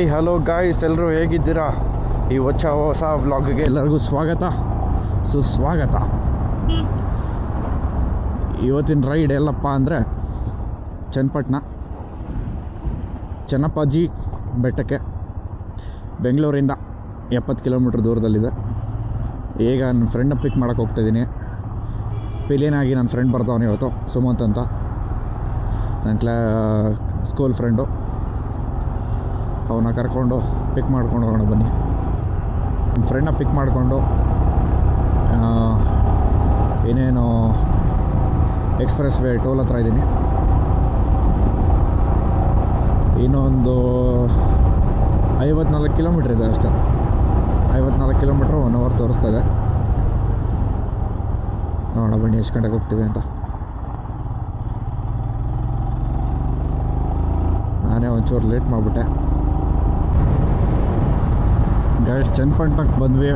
Hi hello guys ಎಲ್ಲರೂ ಹೇಗಿದ್ದೀರಾ? ಈ ಹೊಚ್ಚ ಹೊಸ ವ್ಲಾಗ್ಗೆ ಎಲ್ಲರಿಗೂ ಸ್ವಾಗತ. ಸುಸ್ವಾಗತ. ಇವತ್ತಿನ ರೈಡ್ ಎಲ್ಲಪ್ಪ ಅಂದರೆ ಚನ್ನಪಟ್ಟಣ. ಚನ್ನಪ್ಪಾಜಿ ಬೆಟ್ಟಕ್ಕೆ. ಬೆಂಗಳೂರಿಂದ ಎಪ್ಪತ್ತು ಕಿಲೋಮೀಟ್ರ್ ದೂರದಲ್ಲಿದೆ. ಈಗ ನನ್ನ ಫ್ರೆಂಡ್ನ ಪಿಕ್ ಮಾಡೋಕ್ಕೆ ಹೋಗ್ತಾಯಿದ್ದೀನಿ ಪಿಲಿಯನಾಗಿ ನನ್ನ ಫ್ರೆಂಡ್ ಬರ್ತಾವನು ಇವತ್ತು, ಸುಮಂತ್ ಅಂತ. ನನ್ನ ಕ್ಲಾ ಸ್ಕೂಲ್ ಫ್ರೆಂಡು ಅವನ್ನ ಕರ್ಕೊಂಡು ಪಿಕ್ ಮಾಡ್ಕೊಂಡು ಹೋಗೋಣ ಬನ್ನಿ. ನನ್ನ ಫ್ರೆಂಡ್ನ ಪಿಕ್ ಮಾಡಿಕೊಂಡು ಏನೇನು ಎಕ್ಸ್ಪ್ರೆಸ್ ವೇ ಟೋಲ್ ಹತ್ರ ಇದ್ದೀನಿ. ಇನ್ನೊಂದು ಐವತ್ನಾಲ್ಕು ಕಿಲೋಮೀಟ್ರ್ ಇದೆ ಅಷ್ಟೇ. ಐವತ್ನಾಲ್ಕು ಕಿಲೋಮೀಟ್ರ್ ಒನ್ ಅವರ್ ತೋರಿಸ್ತಾ ಇದೆ. ನೋಡೋಣ ಬನ್ನಿ ಎಷ್ಟು ಗಂಟೆಗೆ ಹೋಗ್ತೀವಿ ಅಂತ. ನಾನೇ ಒಂಚೂರು ಲೇಟ್ ಮಾಡಿಬಿಟ್ಟೆ. ಗೈಸ್ ಚನ್ನಪಟ್ಟಣಕ್ಕೆ ಬಂದ್ವಿ.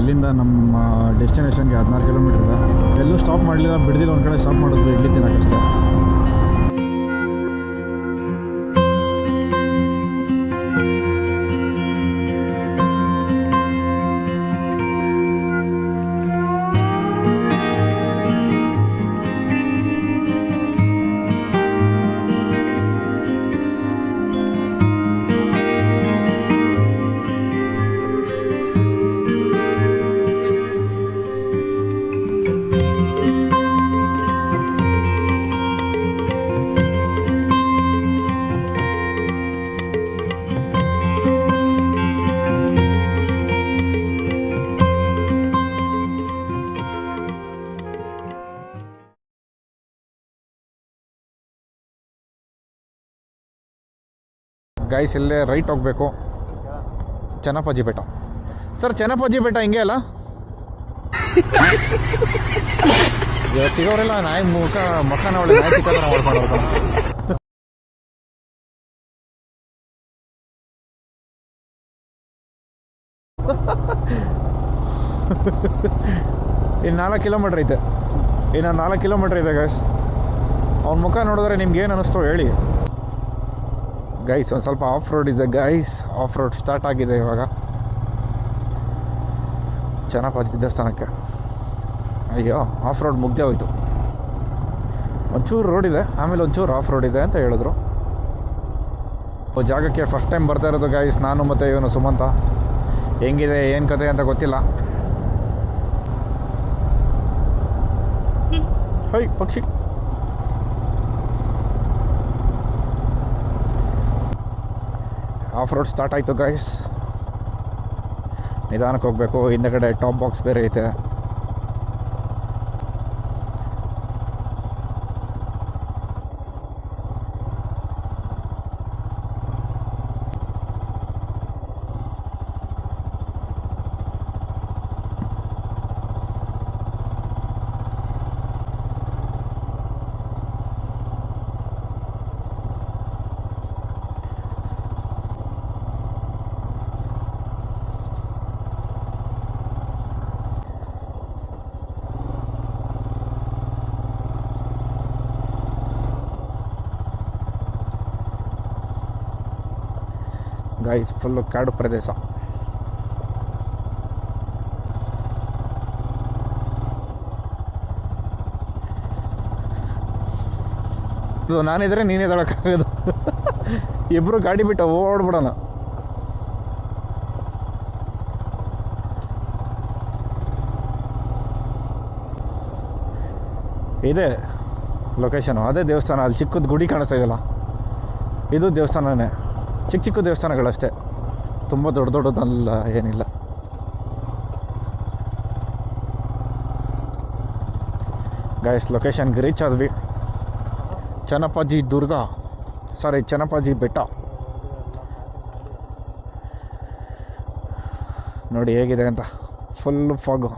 ಇಲ್ಲಿಂದ ನಮ್ಮ ಡೆಸ್ಟಿನೇಷನ್ಗೆ ಹದಿನಾರು ಕಿಲೋಮೀಟ್ರ್ ಇದೆ. ಎಲ್ಲೂ ಸ್ಟಾಪ್ ಮಾಡಲಿಲ್ಲ, ಬಿಡ್ದಿಲ್ಲ, ಒಂದು ಕಡೆ ಸ್ಟಾಪ್ ಮಾಡಿದ್ವಿ, ಇಡ್ಲಿ ತಿನ್ನೋಕ್ಕಷ್ಟೇ ಗೈಸ್ ಇಲ್ಲೇ ರೈಟ್ ಹೋಗಬೇಕು. ಚನ್ನಪ್ಪಾಜಿ ಬೆಟ್ಟ. ಸರ್ ಚನ್ನಪ್ಪಾಜಿ ಬೆಟ್ಟ ಹಿಂಗೆ ಅಲ್ಲ? ಸಿಗೋರೆಲ್ಲ ನಾಯಿ ಮುಖ ಮಕ್ಕನ ಒಳ್ಳೆ ಮಾಡ್ಕೊಂಡು ಇನ್ನು ನಾಲ್ಕು ಕಿಲೋಮೀಟ್ರ್ ಐತೆ. ಇನ್ನು ನಾಲ್ಕು ಕಿಲೋಮೀಟ್ರ್ ಇದೆ ಗೈಸ್ ಅವ್ನ ಮುಖ ನೋಡಿದ್ರೆ ನಿಮ್ಗೆ ಏನು ಅನ್ನಿಸ್ತು ಹೇಳಿ. ಗೈಸ್ ಒಂದು ಸ್ವಲ್ಪ ಆಫ್ ರೋಡ್ ಇದೆ ಗೈಸ್ ಆಫ್ ರೋಡ್ ಸ್ಟಾರ್ಟ್ ಆಗಿದೆ ಇವಾಗ. ಚೆನ್ನಾಗಿ ದೇವಸ್ಥಾನಕ್ಕೆ. ಅಯ್ಯೋ ಆಫ್ ರೋಡ್ ಮುಗ್ದೇ ಹೋಯ್ತು. ಒಂಚೂರು ರೋಡ್ ಇದೆ, ಆಮೇಲೆ ಒಂಚೂರು ಆಫ್ ರೋಡ್ ಇದೆ ಅಂತ ಹೇಳಿದ್ರು. ಜಾಗಕ್ಕೆ ಫಸ್ಟ್ ಟೈಮ್ ಬರ್ತಾ ಇರೋದು ಗೈಸ್ ನಾನು ಮತ್ತು ಇವನು ಸುಮಂತ. ಹೆಂಗಿದೆ, ಏನು ಕತೆ ಅಂತ ಗೊತ್ತಿಲ್ಲ. ಹೈ, ಪಕ್ಷಿ. ಆಫ್ ರೋಡ್ ಸ್ಟಾರ್ಟ್ ಆಯಿತು ಗೈಸ್ ನಿಧಾನಕ್ಕೆ ಹೋಗಬೇಕು ಹಿಂದಗಡೆ ಟಾಪ್ ಬಾಕ್ಸ್ ಬೇರೆ ಐತೆ. ಗೈಸ್ ಫುಲ್ಲು ಕಾಡು ಪ್ರದೇಶ. ನಾನಿದ್ರೆ ನೀನೇ ತಗೊಳಕ್ಕಾಗೋದು. ಇಬ್ರು ಗಾಡಿ ಬಿಟ್ಟು ಓಡ್ಬಿಡೋಣ. ಇದೆ ಲೊಕೇಶನು ಅದೇ ದೇವಸ್ಥಾನ. ಅಲ್ಲಿ ಚಿಕ್ಕದ ಗುಡಿ ಕಾಣಿಸ್ತಾ ಇದೆಯಲ್ಲ? ಇದು ದೇವಸ್ಥಾನನೇ. ಚಿಕ್ಕ ಚಿಕ್ಕ ದೇವಸ್ಥಾನಗಳಷ್ಟೇ. ತುಂಬ ದೊಡ್ಡ ದೊಡ್ಡದಲ್ಲ, ಏನಿಲ್ಲ. ಗಾಯಸ್ ಲೊಕೇಶನ್ಗೆ ರೀಚ್ ಆದ್ವಿ ಚನ್ನಪ್ಪಾಜಿ ದುರ್ಗ ಸಾರಿ ಚನ್ನಪ್ಪಾಜಿ ಬೆಟ್ಟ ನೋಡಿ ಹೇಗಿದೆ ಅಂತ. ಫುಲ್ ಫಾಗು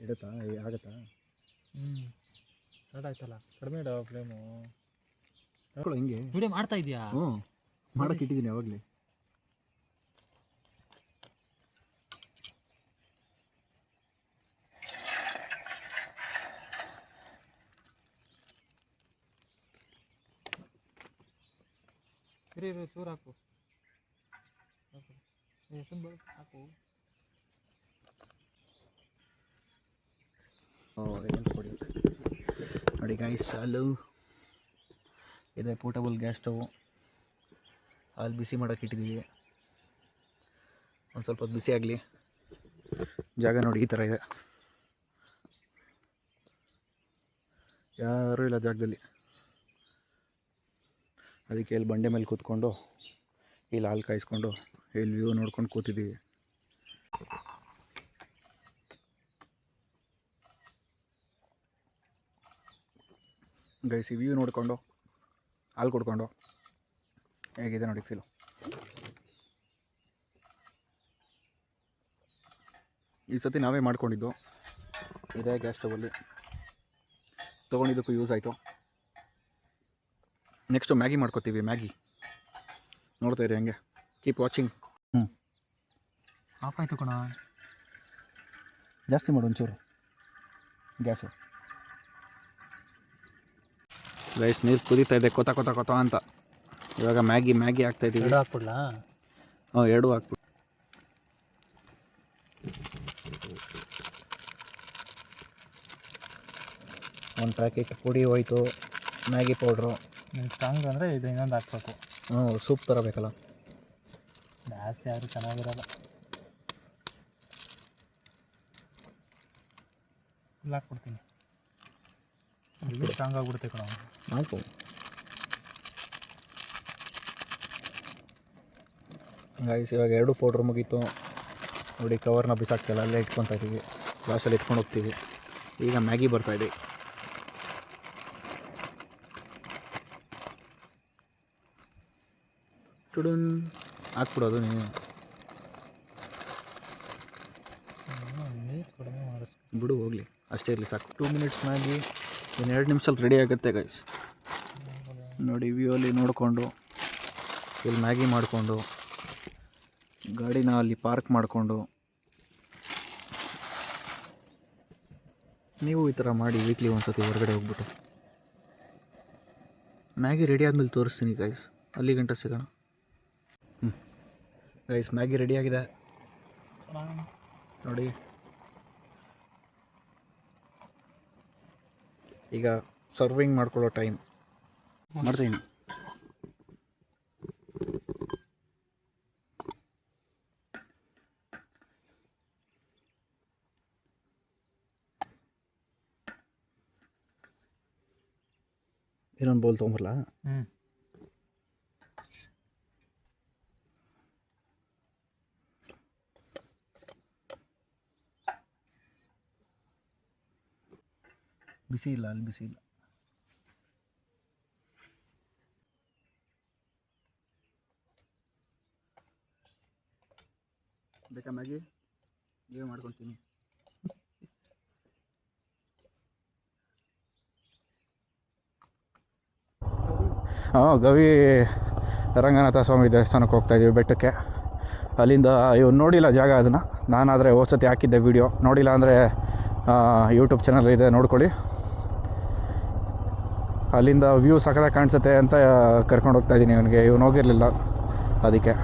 ಇಡುತ್ತಾ? ಏ, ಆಗತ್ತಾ? ಹ್ಞೂ ಸ್ಟಾರ್ಟ್ ಆಯ್ತಲ್ಲ? ಕಡಿಮೆ ಇಡೋ ಫ್ಲೇಮು ಹಾಕೊಳ್ಳೋ ಹಿಂಗೆ. ವಿಡಿಯೋ ಮಾಡ್ತಾ ಇದೀಯಾ ಹ್ಞೂ. ಮಾಡಕ್ಕೆ ಇಟ್ಟಿದ್ದೀನಿ ಯಾವಾಗಲೇ. ಇರಿ ಇರಿ ಚೂರು ಹಾಕು. ಹಾಕು. ಏ, ಸುಮ್ನೆ ಬಿಡು, ಹಾಕು. ನೋಡಿ ಗಾಯ್ಸ್ ಅಲ್ಲೂ ಇದೆ ಪೋರ್ಟಬಲ್ ಗ್ಯಾಸ್ ಸ್ಟವ್ ಅಲ್ಲಿ ಬಿಸಿ ಮಾಡೋಕೆ ಇಟ್ಟಿದ್ದೀವಿ ಒಂದು ಸ್ವಲ್ಪ ಬಿಸಿ ಆಗಲಿ. ಜಾಗ ನೋಡಿ ಈ ಥರ ಇದೆ. ಯಾರೂ ಇಲ್ಲ ಜಾಗದಲ್ಲಿ. ಅದಕ್ಕೆ ಇಲ್ಲಿ ಬಂಡೆ ಮೇಲೆ ಕೂತ್ಕೊಂಡು, ಇಲ್ಲಿ ಹಾಲು ಕಾಯಿಸ್ಕೊಂಡು, ಇಲ್ಲಿ ವ್ಯೂ ನೋಡ್ಕೊಂಡು ಕೂತಿದ್ದೀವಿ ಗೈಸ್ ಈ ವ್ಯೂ ನೋಡಿಕೊಂಡು ಹಾಲು ಕುಡ್ಕೊಂಡು ಹೇಗಿದೆ ನೋಡಿ ಫೀಲು ಈ ಸತಿ ನಾವೇ ಮಾಡ್ಕೊಂಡಿದ್ದು ಇದೇ ಗ್ಯಾಸ್ ಸ್ಟವಲ್ಲಿ ತೊಗೊಂಡಿದ್ದಕ್ಕೂ ಯೂಸ್ ಆಯಿತು. ನೆಕ್ಸ್ಟು ಮ್ಯಾಗಿ ಮಾಡ್ಕೋತೀವಿ ಮ್ಯಾಗಿ ನೋಡ್ತಾ ಇರಿ ಹಂಗೆ. ಕೀಪ್ ವಾಚಿಂಗ್ ಹ್ಞೂ ಆಫ್ ಆಯಿತು ಕಣ. ಜಾಸ್ತಿ ಮಾಡು ಒಂಚೂರು. ಗ್ಯಾಸು ರೈಸ್ ನೀರು ಕುದೀತಾ ಇದೆ. ಕೊತ ಕೊತ ಕೊತ ಅಂತ. ಇವಾಗ ಮ್ಯಾಗಿ ಮ್ಯಾಗಿ ಇದ್ದೀವಿ. ಎರಡು ಹಾಕ್ಬಿಡ್ಲಾ? ಹ್ಞೂ ಎರಡು ಹಾಕ್ಬಿಡ ಒಂದು ಪ್ಯಾಕೆಟ್ ಪುಡಿ ಹೋಯ್ತು ಮ್ಯಾಗಿ ಪೌಡ್ರು ನಿಮ್ಗೆ ಸ್ಟ್ರಾಂಗ್ ಅಂದರೆ ಇದು ಇನ್ನೊಂದು ಹಾಕ್ಬೇಕು. ಹ್ಞೂ ಸೂಪ್ ತರಬೇಕಲ್ಲ ಜಾಸ್ತಿ ಆದರೂ ಚೆನ್ನಾಗಿರಲ್ಲ. ಇಲ್ಲಿ ಹಾಕ್ಬಿಡ್ತೀನಿ. ಇಲ್ಲಿ ಸ್ಟ್ರಾಂಗ್ ಆಗಿಬಿಡುತ್ತೆ ಕಣ. ನಾಲ್ಕು ಗಾಯ್ಸ್ ಇವಾಗ ಎರಡು ಪೌಡ್ರ್ ಮುಗೀತು. ನೋಡಿ ಕವರ್ನ ಬಿಸಾಕ್ತಿಲ್ಲ ಅಲ್ಲೇ ಇಟ್ಕೊತಾ ಇದ್ದೀವಿ ಗ್ಲಾಸಲ್ಲಿ ಇಟ್ಕೊಂಡು ಹೋಗ್ತೀವಿ. ಈಗ ಮ್ಯಾಗಿ ಬರ್ತಾಯಿದೆ ಇದೆ. ಟುಡುನ್. ಹಾಕ್ಬಿಡೋದು ಮಾಡಿಸ್ಬೇಕು ಬಿಡು ಹೋಗಲಿ. ಅಷ್ಟೇ ಇರಲಿ ಸಾಕು. ಟೂ ಮಿನಿಟ್ಸ್ ಮ್ಯಾಗಿ ಎರಡು ನಿಮಿಷಲ್ಲಿ ರೆಡಿ ಆಗುತ್ತೆ ಗೈಸ್ ನೋಡಿ ವ್ಯೂ ಅಲ್ಲಿ ನೋಡಿಕೊಂಡು, ಇಲ್ಲಿ ಮ್ಯಾಗಿ ಮಾಡಿಕೊಂಡು, ಗಾಡಿನ ಅಲ್ಲಿ ಪಾರ್ಕ್ ಮಾಡಿಕೊಂಡು, ನೀವು ಈ ಥರ ಮಾಡಿ ವೀಕ್ಲಿ ಒಂದ್ಸತಿ ಹೊರಗಡೆ ಹೋಗ್ಬಿಟ್ಟು. ಮ್ಯಾಗಿ ರೆಡಿ ಆದಮೇಲೆ ತೋರಿಸ್ತೀನಿ ಗೈಸ್ ಅಲ್ಲಿ ಗಂಟೆ ಸಿಗೋಣ. ಹ್ಞೂ ಗೈಸ್ ಮ್ಯಾಗಿ ರೆಡಿ ಆಗಿದೆ. ನೋಡಿ ಈಗ ಸರ್ವಿಂಗ್ ಮಾಡ್ಕೊಳ್ಳೋ ಟೈಮ್ ಮಾಡ್ತೀನಿ. ಇನ್ನೊಂದು ಬೋಲ್ ತೊಗೊಂಬರಲ್ಲ ಹ್ಞೂ ಬಿಸಿ ಇಲ್ಲ ಅಲ್ಲಿ ಬಿಸಿ ಇಲ್ಲ ಬೇಕಾ ಮ್ಯಾಗಿ? ನೀವೇ ಮಾಡ್ಕೊತೀನಿ. ಹಾಂ, ಗವಿ ರಂಗನಾಥ ಸ್ವಾಮಿ ದೇವಸ್ಥಾನಕ್ಕೆ ಹೋಗ್ತಾ ಇದ್ದೀವಿ ಬೆಟ್ಟಕ್ಕೆ. ಅಲ್ಲಿಂದ ಇವ್ರು ನೋಡಿಲ್ಲ ಜಾಗ ಅದನ್ನು. ನಾನಾದರೆ ಸತಿ ಹಾಕಿದ್ದೆ ವೀಡಿಯೋ ನೋಡಿಲ್ಲ ಅಂದರೆ ಯೂಟ್ಯೂಬ್ ಚಾನಲ್ ಇದೆ, ನೋಡ್ಕೊಳ್ಳಿ. ಅಲ್ಲಿಂದ ವ್ಯೂ ಸಖತ್ತಾಗಿ ಕಾಣಿಸುತ್ತೆ ಅಂತ ಕರ್ಕೊಂಡು ಹೋಗ್ತಾ ಇದ್ದೀನಿ ಇವನಿಗೆ. ಇವನು ಹೋಗಿರಲಿಲ್ಲ ಅದಕ್ಕೆ.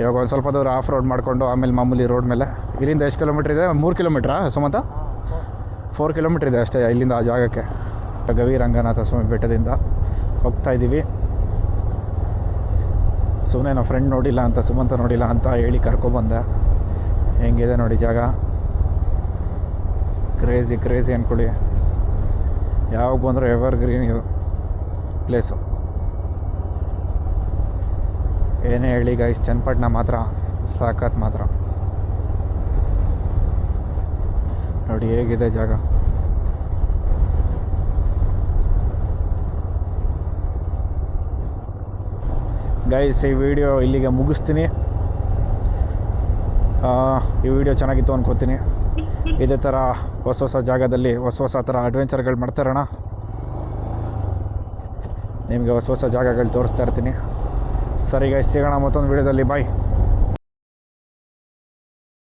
ಇವಾಗ ಒಂದು ಸ್ವಲ್ಪ ದೂರ ಆಫ್ ರೋಡ್ ಮಾಡಿಕೊಂಡು ಆಮೇಲೆ ಮಾಮೂಲಿ ರೋಡ್ ಮೇಲೆ. ಇಲ್ಲಿಂದ ಎಷ್ಟು ಕಿಲೋಮೀಟ್ರ್ ಇದೆ? ಮೂರು ಕಿಲೋಮೀಟ್ರಾ ಸುಮಂತ? ಫೋರ್ ಕಿಲೋಮೀಟ್ರ್ ಇದೆ ಅಷ್ಟೇ ಇಲ್ಲಿಂದ ಆ ಜಾಗಕ್ಕೆ. ಗವಿ ರಂಗನಾಥ ಸ್ವಾಮಿ ಬೆಟ್ಟದಿಂದ ಹೋಗ್ತಾ ಇದ್ದೀವಿ. ಸುಮ್ಮನೆ ನಮ್ಮ ಫ್ರೆಂಡ್ ನೋಡಿಲ್ಲ ಅಂತ, ಸುಮಂತ ನೋಡಿಲ್ಲ ಅಂತ ಹೇಳಿ ಕರ್ಕೊಬಂದೆ ಹೆಂಗಿದೆ ನೋಡಿ ಜಾಗ? ಕ್ರೇಜಿ ಕ್ರೇಜಿ ಅಂದ್ಕೊಳ್ಳಿ ಯಾವಾಗ ಬಂದರೆ ಎವರ್ ಗ್ರೀನ್ ಇದು ಪ್ಲೇಸು ಏನೇ ಹೇಳಿ ಗೈಸ್ ಚನ್ನಪಟ್ಟಣ ಮಾತ್ರ, ಸಾಕತ್ ಮಾತ್ರ. ನೋಡಿ ಹೇಗಿದೆ ಜಾಗ. ಗೈಸ್ ಈ ವಿಡಿಯೋ ಇಲ್ಲಿಗೆ ಮುಗಿಸ್ತೀನಿ. ಈ ವಿಡಿಯೋ ಚೆನ್ನಾಗಿತ್ತು ಅನ್ಕೋತೀನಿ. ಇದೇ ಥರ ಹೊಸ ಹೊಸ ಜಾಗದಲ್ಲಿ ಹೊಸ ಹೊಸ ಥರ ಅಡ್ವೆಂಚರ್ಗಳು ಮಾಡ್ತಾರಣ ನಿಮಗೆ ಹೊಸ ಹೊಸ ಜಾಗಗಳು ತೋರಿಸ್ತಾ ಇರ್ತೀನಿ. ಸರಿ ಗೈಸ್ ಸಿಗೋಣ ಮತ್ತೊಂದು ವೀಡಿಯೋದಲ್ಲಿ ಬಾಯ್